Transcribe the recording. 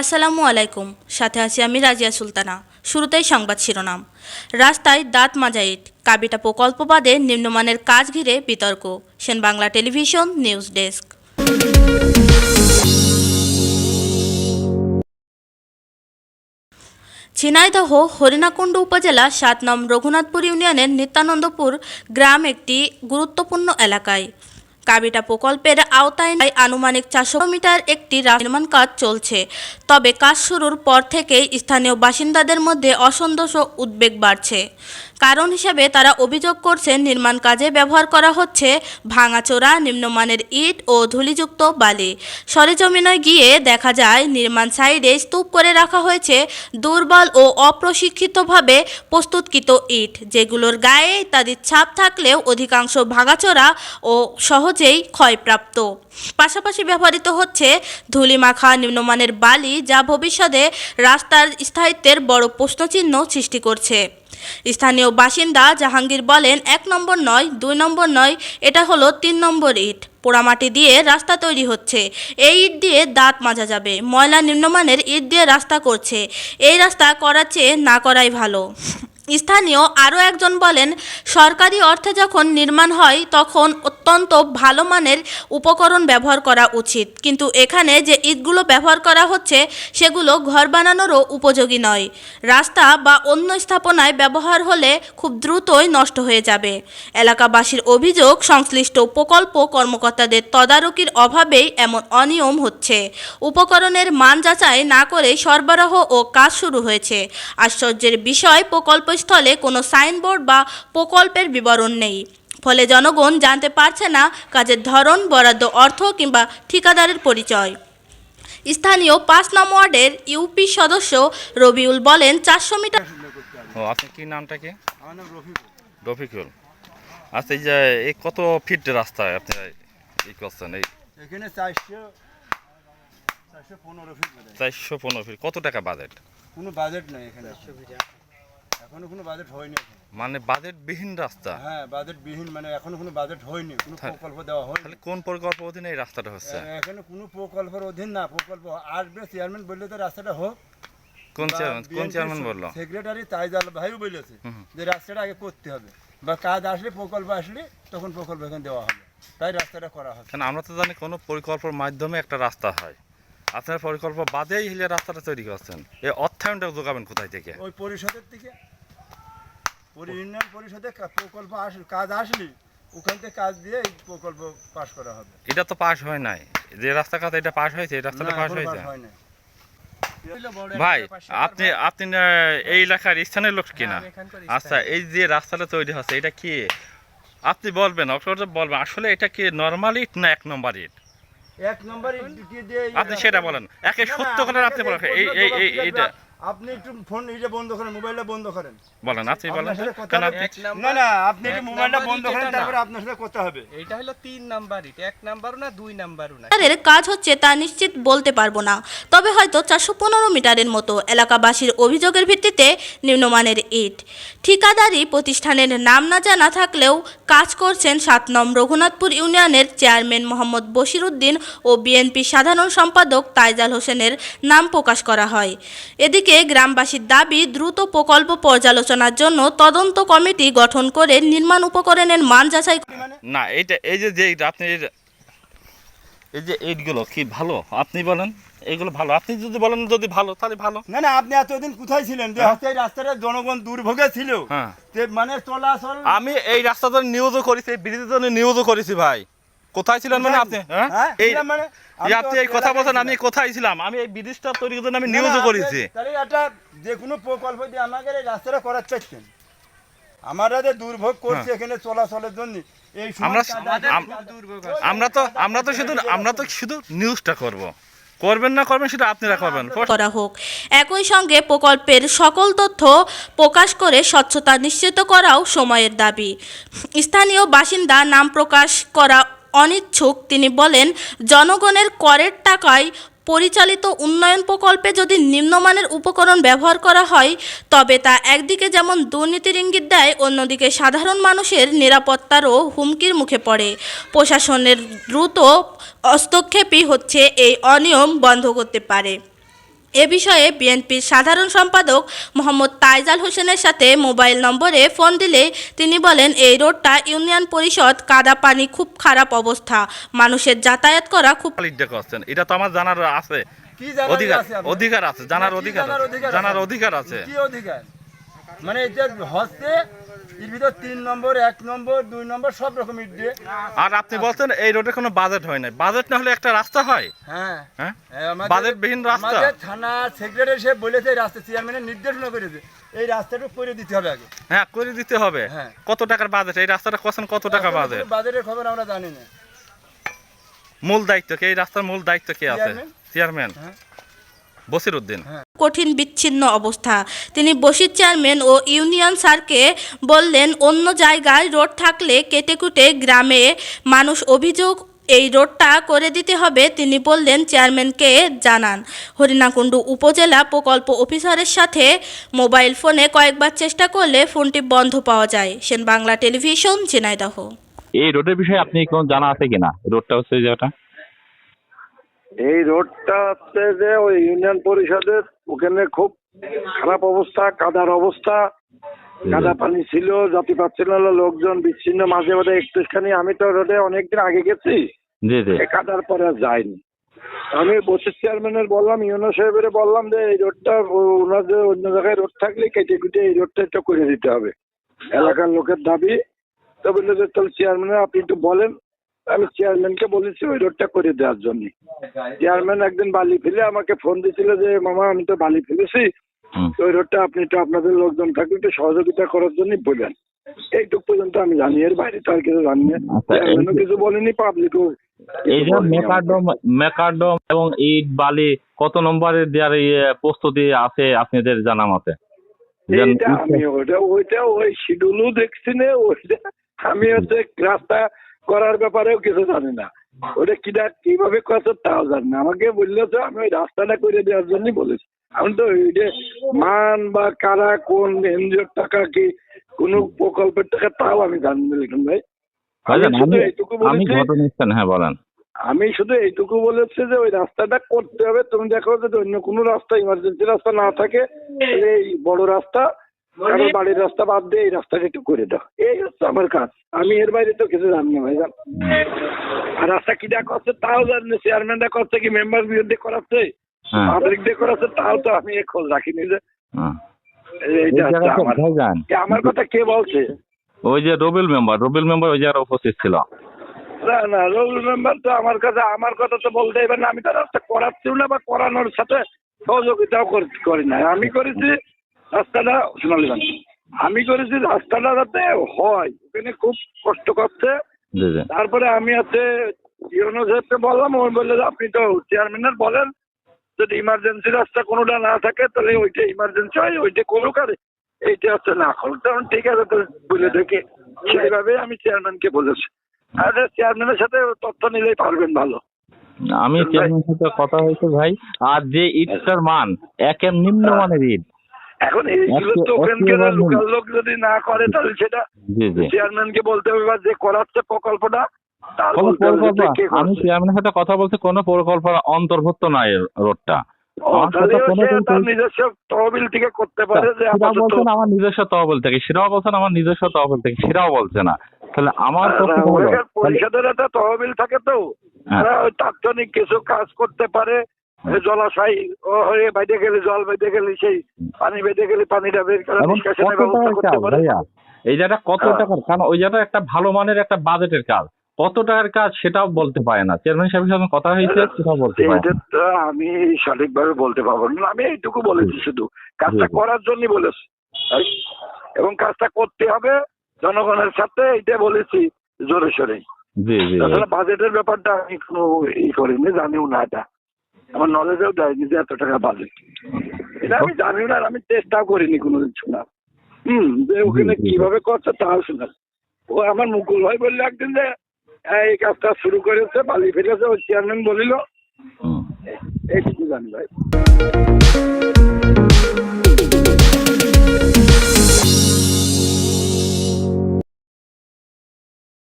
আসসালামু আলাইকুম। সাথে আছি আমি রাজিয়া সুলতানা। শুরুতেই সংবাদ শিরোনাম। রাস্তায় দাঁত মাজা ইট কাবিটা প্রকল্প বাদে নিম্নমানের কাজ ঘিরে বিতর্ক। Sen Bangla television news desk. Jhenaidah, Harinakunda উপজেলা সাত নম রঘুনাথপুর ইউনিয়নের নিত্যানন্দপুর গ্রাম একটি গুরুত্বপূর্ণ এলাকায়। কাবিটা প্রকল্পের আওতায় আনুমানিক চারশো মিটার একটি নির্মাণ কাজ চলছে। তবে কাজ শুরুর পর থেকেই স্থানীয় বাসিন্দাদের মধ্যে অসন্তোষ ও উদ্বেগ বাড়ছে। কারণ হিসেবে তারা অভিযোগ করছেন নির্মাণ কাজে ব্যবহার করা হচ্ছে ভাঙাচোরা, নিম্নমানের ইট ও ধূলিযুক্ত বালি। সরেজমিনে গিয়ে দেখা যায়, নির্মাণ সাইডে স্তূপ করে রাখা হয়েছে দুর্বল ও অপ্রশিক্ষিতভাবে প্রস্তুতকৃত ইট, যেগুলোর গায়ে ইত্যাদির ছাপ থাকলেও অধিকাংশ ভাঙাচোরা ও সহজেই ক্ষয়প্রাপ্ত। পাশাপাশি ব্যবহৃত হচ্ছে ধূলিমাখা, নিম্নমানের বালি, যা ভবিষ্যতে রাস্তার স্থায়িত্বের বড় প্রশ্নচিহ্ন সৃষ্টি করছে। স্থানীয় বাসিন্দা জাহাঙ্গীর বলেন, এক নম্বর নয়, দুই নম্বর নয়, এটা হলো তিন নম্বর ইট। পোড়ামাটি দিয়ে রাস্তা তৈরি হচ্ছে। এই ইট দিয়ে দাঁত মাজা যাবে। ময়লা নিম্নমানের ইট দিয়ে রাস্তা করছে। এই রাস্তা করার চেয়ে না করাই ভালো। স্থানীয় আরও একজন বলেন, সরকারি অর্থে যখন নির্মাণ হয়, তখন অত্যন্ত ভালো মানের উপকরণ ব্যবহার করা উচিত। কিন্তু এখানে যে ইটগুলো ব্যবহার করা হচ্ছে, সেগুলো ঘর বানানোরও উপযোগী নয়। রাস্তা বা অন্য স্থাপনায় ব্যবহার হলে খুব দ্রুতই নষ্ট হয়ে যাবে। এলাকাবাসীর অভিযোগ, সংশ্লিষ্ট প্রকল্প কর্মকর্তাদের তদারকির অভাবেই এমন অনিয়ম হচ্ছে। উপকরণের মান যাচাই না করে সরবরাহ ও কাজ শুরু হয়েছে। আশ্চর্যের বিষয়, প্রকল্পস্থলে কোনো সাইনবোর্ড বা প্রকল্পের বিবরণ নেই। ফলে জনগণ জানতে পারছে না কাজের ধরন বরাদ্দ অর্থ কিংবা ঠিকাদারের পরিচয়। স্থানীয় পাঁচ নং ওয়ার্ডের ইউপি সদস্য রবিউল বলেন চারশো মিটার ও আপনার কি নামটা কি? রফিকুল। আচ্ছা এই যে এই কত ফিট রাস্তায় আপনি এই করছেন? এই এখানে চারশো চারশো পনেরো ফিট চারশো পনেরো ফিট। কত টাকা বাজেট? কোনো বাজেট নাই এখানে। এখনও কোনো বাজেট হয়নি। মানে বাজেটবিহীন রাস্তা? হ্যাঁ বাজেট বিহীন মানে এখনও কোনো বাজেট হয়নি কোনো প্রকল্প দেওয়া হয়নি। তাহলে কোন প্রকল্প অধীনে এই রাস্তাটা হচ্ছে? এখানে কোনো প্রকল্পের অধীন না প্রকল্প আসবে চেয়ারম্যান বললে তো রাস্তাটা হোক। কোন চেয়ারম্যান কোন চেয়ারম্যান বলল? সেক্রেটারি তাইজাল ভাইও বলেছে যে রাস্তাটা আগে করতে হবে। বা কাজ আসলে প্রকল্প আসলে তখন প্রকল্প এখানে দেওয়া হবে। তাই রাস্তাটা করা হবে কারণ আমরা তো জানি কোনো পরিকল্পনার মাধ্যমে একটা রাস্তা হয়। আপনার পরিকল্প বাদেই হিলে রাস্তাটা তৈরি করছেন। এই অর্থায়নটা যোগাবেন কোথায় থেকে? ওই পরিষদের থেকে। ইউনিয়ন পরিষদে প্রকল্প আস কাজ আসলে ওখান থেকে কাজ দিয়ে এই প্রকল্প পাশ করা হবে। এটা তো পাস হয় নাই। যে রাস্তা কাজ এটা পাস হয়েছে এই রাস্তাটা এখনও হয়েছে? হয়। ভাই আপনি আপনি এই এলাকার স্থানীয় লোক কিনা? আচ্ছা এই যে রাস্তাটা তৈরি হচ্ছে এটা কি? আপনি বলবেন অবশ্য বলবেন আসলে এটা কি নর্মাল ইট না এক নম্বর ইট এক নম্বর ইট দিয়ে আপনি সেটা বলেন। একে সত্য করে আপনি বলেন। এই এইটা আপনি একটু ফোন এটা বন্ধ করেন মোবাইলটা বন্ধ করেন। বলেন আপনি বলেন না না আপনি একটু মোবাইলটা বন্ধ করেন তারপরে আপনার সাথে কথা হবে। এটা হলো তিন নাম্বার ইট এক নাম্বারও না দুই নাম্বারও না। মিটারের কাজ হচ্ছে তা নিশ্চিত বলতে পারব না। তবে হয়তো চারশো পনেরো মিটারের মতো এলাকাবাসীর অভিযোগের ভিত্তিতে নিম্নমানের ইট। ঠিকাদারি প্রতিষ্ঠানের নাম না জানা থাকলেও কাজ করছেন সাত নম রঘুনাথপুর ইউনিয়নের চেয়ারম্যান মোহাম্মদ বশির উদ্দিন ও বিএনপি সাধারণ সম্পাদক তাইজাল হোসেনের নাম প্রকাশ করা হয়। এদিকে গ্রামবাসীর দাবি দ্রুত প্রকল্প পর্যালোচনার জন্য তদন্ত কমিটি গঠন করে নির্মাণ উপকরণের মান যাচাই না এইটা এই যে যে আপনি এই- যে এইটগুলো কি ভালো? আপনি বলেন এইগুলো ভালো। আপনি যদি বলেন যদি ভালো তাহলে ভালো। না না আপনি এতদিন কোথায় ছিলেন? যে হ্যাঁ। হচ্ছে এই রাস্তাটা জনগণ দুর্ভোগে ছিল। হ্যাঁ। যে মানে চলাচল আমি এই রাস্তা ধরে নিউজও করেছি ব্রিজের জন্য নিউজও করেছি ভাই। কোথায় ছিলেন মানে আপনি? হ্যাঁ? হ্যাঁ? এই মানে? এই আপনি এই কথা বলছেন আমি কোথায় ছিলাম? আমি এই ব্রিজটা তৈরির জন্য আমি না, নিউজও করেছি। তাহলে একটা যে কোনো প্রকল্প দিয়ে আমাকে এই রাস্তাটা করার চাইছেন আমরা যে দুর্ভোগ করছি এখানে চলাচলের জন্য এই আমরা আমরা তো আমরা তো শুধু আমরা তো শুধু নিউজটা করব। করবেন না করবেন সেটা আপনারা করবেন। করা হোক। একই সঙ্গে প্রকল্পের সকল তথ্য প্রকাশ করে স্বচ্ছতা নিশ্চিত করাও সময়ের দাবি। স্থানীয় বাসিন্দা নাম প্রকাশ করা অনিচ্ছুক, তিনি বলেন, জনগণের করের টাকায় পরিচালিত উন্নয়ন প্রকল্পে যদি নিম্নমানের উপকরণ ব্যবহার করা হয়, তবে তা একদিকে যেমন দুর্নীতির ইঙ্গিত দেয়, অন্যদিকে সাধারণ মানুষের নিরাপত্তারও হুমকির মুখে পড়ে। প্রশাসনের দ্রুত হস্তক্ষেপই হচ্ছে এই অনিয়ম বন্ধ করতে পারে। এ বিষয়ে বিএনপির সাধারণ সম্পাদক মোহাম্মদ তাইজাল হোসেনের সাথে মোবাইল নম্বরে ফোন দিলে তিনি বলেন এই রোডটা ইউনিয়ন পরিষদ কাদা পানি খুব খারাপ অবস্থা। মানুষের যাতায়াত করা খুব এটা তো আমার জানার আছে। অধিকার আছে অধিকার আছে জানার অধিকার জানার? অধিকার আছে? মানে এটা হচ্ছে এর ভিতর তিন নম্বর এক নম্বর দুই নম্বর সব রকম ইট দিয়ে। আর আপনি বলছেন এই রোডে কোনো বাজেট হয় না বাজেট না হলে একটা রাস্তা হয়? হ্যাঁ। হ্যাঁ? বাজেটবিহীন রাস্তা? আমাদের থানা সেক্রেটারি বলেছে রাস্তা চেয়ারম্যানের নির্দেশনা করেছে এই রাস্তাটা করে দিতে হবে আগে। হ্যাঁ করে দিতে হবে। হ্যাঁ। কত টাকার বাজেট এই রাস্তাটা কছেন কত টাকা বাজেট বাজারের খবর আমরা জানি না। মূল দায়িত্ব কে? এই রাস্তার মূল দায়িত্ব কে আছে? চেয়ারম্যান। চেয়ারম্যান হ্যাঁ। বসির উদ্দিন কঠিন বিচ্ছিন্ন অবস্থা। তিনি বসির চেয়ারম্যান ও ইউনিয়ন স্যারকে বললেন অন্য জায়গায় রোড থাকলে কেটেকুটে গ্রামে মানুষ অভিযোগ এই রোডটা করে দিতে হবে। তিনি বললেন চেয়ারম্যানকে জানান। হরিণাকুণ্ডু উপজেলা প্রকল্প অফিসারের সাথে মোবাইল ফোনে কয়েকবার চেষ্টা করলে ফোনটি বন্ধ পাওয়া যায়। সেন বাংলা টেলিভিশন ঝিনাইদহ। এই রোডের বিষয়ে আপনি কোনো জানা আছে কিনা? রোডটা হচ্ছে যে ওটা এই রোডটা হচ্ছে যে ওই ইউনিয়ন পরিষদের ওখানে খুব খারাপ অবস্থা কাদার অবস্থা। কাদা পানি ছিল জাতি পাচ্ছিল না লোকজন বিচ্ছিন্ন মাঝে মাঝে একটুখানি। আমি তো রোডে অনেকদিন আগে গেছি। কাদার পরে আর যাইনি। আমি বসির চেয়ারম্যানের বললাম ইউনো সাহেবের বললাম যে এই রোডটা ওনার যে অন্য জায়গায় রোড থাকলে কেটে কুটে এই রোডটা একটু করে দিতে হবে। এলাকার লোকের দাবি। তো বলল যে তাহলে চেয়ারম্যান আপনি একটু বলেন আমি চেয়ারম্যানকে বলেছি ওই রোডটা করে দেওয়ার জন্য। চেয়ারম্যান একদিন বালি ফেলে আমাকে ফোন দিছিল যে মামা আমি তো বালি ফেলেছি। ওই রোডটা আপনি একটু আপনাদের লোকজন থাকলে একটু সহযোগিতা করার জন্য বললেন। এইটুক পর্যন্ত আমি জানি এর বাইরে তো আর কিছু জানি না। আচ্ছা, চেয়ারম্যানও কিছু বলেনি পাবলিকও এই যে মেকাডম মেকাডম এবং ইট বালি কত নম্বরে দেওয়ার প্রস্তুতি আছে আপনাদের জানা মতে? আমি ওইটা ওইটা ওই শিডিউলও দেখছি না ওইটা আমি হচ্ছে রাস্তা করার ব্যাপারেও কিছু জানি না। ওটা কিনা কীভাবে করছে তাও জানি না। আমাকে বলল যে আমি ওই রাস্তাটা করে দেওয়ার জন্যই বলেছি। আমি তো ওই যে মান বা কারা কোন এনজিওর টাকা কি কোন প্রকল্পের টাকা তাও আমি জানি না লিখুন ভাই। আমি ভাইজান, শুধু এইটুকু বলেছি হ্যাঁ বলেন। আমি শুধু এইটুকু বলেছি যে ওই রাস্তাটা করতে হবে। তুমি দেখো যদি অন্য কোনো রাস্তা ইমার্জেন্সি রাস্তা না থাকে এই বড় রাস্তা কারও বাড়ির রাস্তা বাদ দিয়ে এই রাস্তাটা একটু করে দাও। এই হচ্ছে আমার কাজ। আমি এর বাইরে তো কিছু জানি না ভাইজান আর রাস্তা কিটা করছে তাও জানি না। চেয়ারম্যানরা করছে কি? মেম্বার বিরুদ্ধে করাচ্ছে? হ্যাঁ। পাবলিক দিয়ে করাচ্ছে? তাও তো আমি এ খোঁজ রাখিনি যে হ্যাঁ। আমার আমার কথা কে বলছে? ওই যে রবিল মেম্বার রবিল মেম্বার ওই জায়গায় উপস্থিত ছিল। না না রোল মেম্বার তো আমার কাছে আমার কথা তো বলতে এবার না। আমি তো রাস্তা করাচ্ছিও না বা করানোর সাথে সহযোগিতাও করি না। আমি করেছি রাস্তাটা সোনালী আমি করেছি রাস্তাটা যাতে হয় ওখানে খুব কষ্ট করছে। তারপরে আমি হচ্ছে ইউনো সাহেবকে বললাম ওই বললে আপনি তো চেয়ারম্যানের বলেন যদি ইমার্জেন্সি রাস্তা কোনোটা না থাকে তাহলে ওইটা ইমার্জেন্সি হয় ওইটা করুক আর এইটা হচ্ছে না করুক তখন ঠিক আছে তো বলে দেখে। সেইভাবে আমি চেয়ারম্যানকে বলেছি। আর চেয়ারম্যানের সাথে তথ্য নিলেই পারবেন ভালো। আমি। চেয়ারম্যানের সাথে কথা হয়েছে ভাই আর যে ইটটার মান একের নিম্নমানের ইট এখন এইগুলো লোকাল লোক যদি না করে তাহলে সেটা চেয়ারম্যানকে বলতে হবে বা যে করাচ্ছে প্রকল্পটা আমি চেয়ারম্যানের সাথে কথা বলছি কোনো পরিকল্পনা অন্তর্ভুক্ত নাই রোডটা তহবিল থেকে করতে পারে যে সেটাও বলছেন আমার নিজস্ব তহবিল থেকে সেটাও বলছেন আমার নিজস্ব তহবিল থেকে সেটাও বলছে না। তাহলে আমার পরিষদের একটা তহবিল থাকে তো হ্যাঁ। তাৎক্ষণিক কিছু কাজ করতে পারে জলাশয় ও হয়ে বেঁধে গেলে জল বেঁধে গেলে সেই পানি বেঁধে গেলে পানিটা বের করে এই জায়গাটা কত হ্যাঁ। টাকার? কারণ ওই জায়গাটা একটা ভালো মানের একটা বাজেটের কাজ। কত টাকার কাজ সেটাও বলতে পারে না। চেয়ারম্যান সাহেবের সঙ্গে কথা হয়েছে সেটাও বলতে পারে না। তো আমি সঠিকভাবে বলতে পারব না। আমি এইটুকু বলেছি শুধু। কাজটা। করার জন্য বলেছি। এবং কাজটা করতে হবে জনগণের সাথে এইটা বলেছি জোরে সোরে। জি জি। তাছাড়া বাজেটের ব্যাপারটা আমি কোনো ই করিনি জানিও না এটা। আমার নলেজেও দেয়নি যে এত টাকা পাবে এটা আমি জানি না আর আমি চেষ্টাও করিনি কোনো কিছু না হুম যে ওখানে। কীভাবে করছে তাও শোনা। ও আমার মুকুল ভাই বলল একদিন যে হ্যাঁ, এই কাজটা শুরু করেছে বালি ফেলেছে ওই চেয়ারম্যান বলিল। এই এইটুকু জানি ভাই।